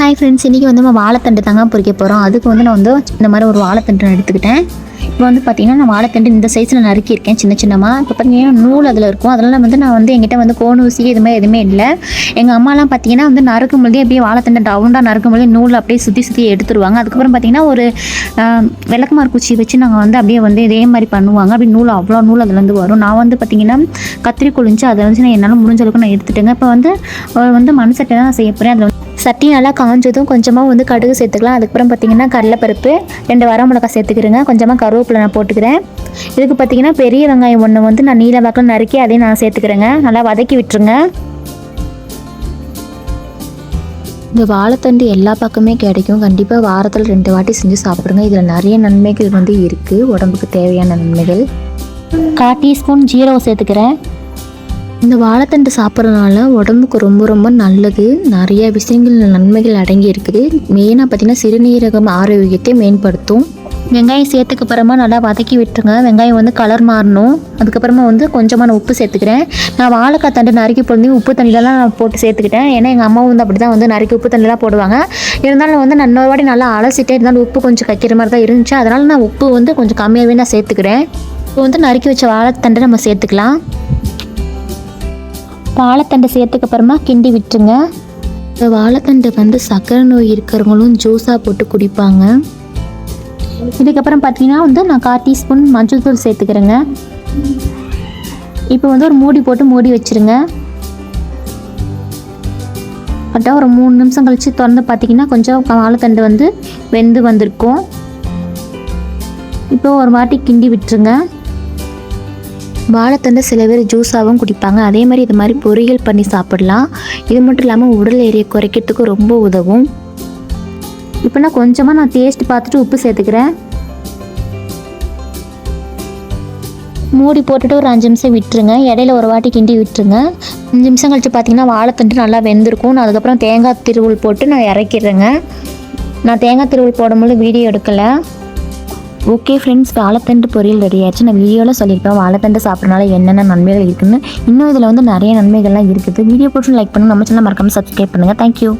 Hi friends இன்றைக்கி வந்து நம்ம வாழைத்தண்டு தாங்க பொறிக்க போகிறோம் அதுக்கு வந்து நான் வந்து இந்த மாதிரி ஒரு வாழைத்தண்டு நான் எடுத்துக்கிட்டேன். இப்போ வந்து பார்த்தீங்கன்னா நான் வாழைத்தண்டு இந்த சைஸில் நறுக்கியிருக்கேன் சின்ன சின்னமாக இப்போ பார்த்தீங்கன்னா நூல் அதில் இருக்கும். அதெல்லாம் வந்து நான் வந்து எங்கிட்ட வந்து கோன் ஊசி இது மாதிரி எதுவுமே இல்லை. எங்கள் அம்மாலாம் பார்த்தீங்கன்னா வந்து நறுக்கும் பொழுதே அப்படியே வாழைத்தண்டு ரவுண்டாக நறுக்கும் பொழுது நூல் அப்படியே சுற்றி சுற்றி எடுத்துருவாங்க. அதுக்கப்புறம் பார்த்தீங்கன்னா ஒரு விளக்குமார் விளக்குமாறு குச்சி வச்சு நாங்கள் வந்து அப்படியே வந்து இதே மாதிரி பண்ணுவாங்க. அப்படி நூல் அவ்வளோ நூல் அதுலேருந்து வரும். நான் வந்து பார்த்தீங்கன்னா கத்திரி கொழிஞ்சு அதை வந்து நான் என்னால் முடிஞ்ச அளவுக்கு நான் எடுத்துட்டேங்க. இப்போ வந்து வந்து மண் சட்டை தான் நான் செய்ய போகிறேன் அதில் சட்டி நல்லா காஞ்சதும் கொஞ்சமாக வந்து கடுகு சேர்த்துக்கலாம். அதுக்கப்புறம் பார்த்தீங்கன்னா கடலைப்பருப்பு ரெண்டு வரமிளகாய் சேர்த்துக்கிறேங்க. கொஞ்சமாக கருவேப்பிலை நான் போட்டுக்கிறேன். இதுக்கு பார்த்தீங்கன்னா பெரிய வெங்காயம் ஒன்று வந்து நான் நீல வாக்கில் நறுக்கி அதையும் நான் சேர்த்துக்கிறேங்க. நல்லா வதக்கி விட்டுருங்க. இந்த வாழைத்தண்டு எல்லா பக்கமே கிடைக்கும். கண்டிப்பாக வாரத்தில் ரெண்டு வாட்டி செஞ்சு சாப்பிடுங்க. இதில் நிறைய நன்மைகள் வந்து இருக்குது உடம்புக்கு தேவையான நன்மைகள். கால் டீஸ்பூன் ஜீரகம் சேர்த்துக்கிறேன். இந்த வாழைத்தண்டு சாப்பிட்றதுனால உடம்புக்கு ரொம்ப ரொம்ப நல்லது. நிறைய விஷயங்கள் நன்மைகள் அடங்கி இருக்குது மெயினாக பார்த்தீங்கன்னா சிறுநீரகம் ஆரோக்கியத்தை மேம்படுத்தும். வெங்காயம் சேர்த்துக்கு அப்புறமா நல்லா வதக்கி விட்டுருங்க. வெங்காயம் வந்து கலர் மாறணும். அதுக்கப்புறமா வந்து கொஞ்சமாக நான் உப்பு சேர்த்துக்கிறேன். நான் வாழைக்காய் தண்டு நறுக்கி பொழுது உப்பு தண்ணியிலலாம் நான் போட்டு சேர்த்துக்கிட்டேன். ஏன்னா எங்கள் அம்மாவும் வந்து அப்படி தான் வந்து நறுக்கி உப்பு தண்ணிலாம் போடுவாங்க. இருந்தாலும் வந்து நான் இன்னொரு வாட்டி நல்லா அலசிட்டே இருந்தாலும் உப்பு கொஞ்சம் கக்கிற மாதிரி தான் இருந்துச்சு. அதனால் நான் உப்பு வந்து கொஞ்சம் கம்மியாகவே நான் சேர்த்துக்கிறேன். இப்போ வந்து நறுக்கி வச்ச வாழைத்தண்டை நம்ம சேர்த்துக்கலாம். வாழைத்தண்டை சேர்த்துக்கு அப்புறமா கிண்டி விட்டுருங்க. இந்த வாழைத்தண்டை வந்து சர்க்கரை நோய் இருக்கிறவங்களும் ஜூஸாக போட்டு குடிப்பாங்க. இதுக்கப்புறம் பார்த்தீங்கன்னா வந்து நான் கால் டீஸ்பூன் மஞ்சள் தூள் சேர்த்துக்கிறேங்க. இப்போ வந்து ஒரு மூடி போட்டு மூடி வச்சிருங்க. கரெக்டாக ஒரு மூணு நிமிஷம் கழித்து திறந்து பார்த்தீங்கன்னா கொஞ்சம் வாழைத்தண்டு வந்து வெந்து வந்திருக்கும். இப்போ ஒரு வாட்டி கிண்டி விட்டுருங்க. வாழைத்தண்டை சில பேர் ஜூஸாகவும் குடிப்பாங்க. அதே மாதிரி இது மாதிரி பொரியல் பண்ணி சாப்பிடலாம். இது மட்டும் இல்லாமல் உடல் எரியை குறைக்கிறதுக்கு ரொம்ப உதவும். இப்போ நான் கொஞ்சமாக நான் டேஸ்ட் பார்த்துட்டு உப்பு சேர்த்துக்கிறேன். மூடி போட்டுட்டு ஒரு அஞ்சு நிமிஷம் விட்டுருங்க. இடையில ஒரு வாட்டி கிண்டி விட்டுருங்க. அஞ்சு நிமிஷம் கழித்து பார்த்தீங்கன்னா வாழைத்தண்டு நல்லா வெந்திருக்கும். நான் அதுக்கப்புறம் தேங்காய் திருவுள் போட்டு நான் இறக்கிடுறேங்க. நான் தேங்காய் திருவுள் போடும்போது வீடியோ எடுக்கலை. ஓகே ஃப்ரெண்ட்ஸ் வாழைத்தண்டு பொரியல் ரெடி ஆயிடுச்சு. நான் வீடியோவில் சொல்லியிருப்பேன் வாழைத்தண்டு சாப்பிட்றனால என்னென்ன நன்மைகள் இருக்குதுன்னு இன்னும் இதில் வந்து நிறைய நன்மைகள்லாம் இருக்குது. வீடியோ போட்டு லைக் பண்ணி நம்ம சேனல் மறக்காமல் சப்ஸ்கிரைப் பண்ணுங்கள் தேங்க்யூ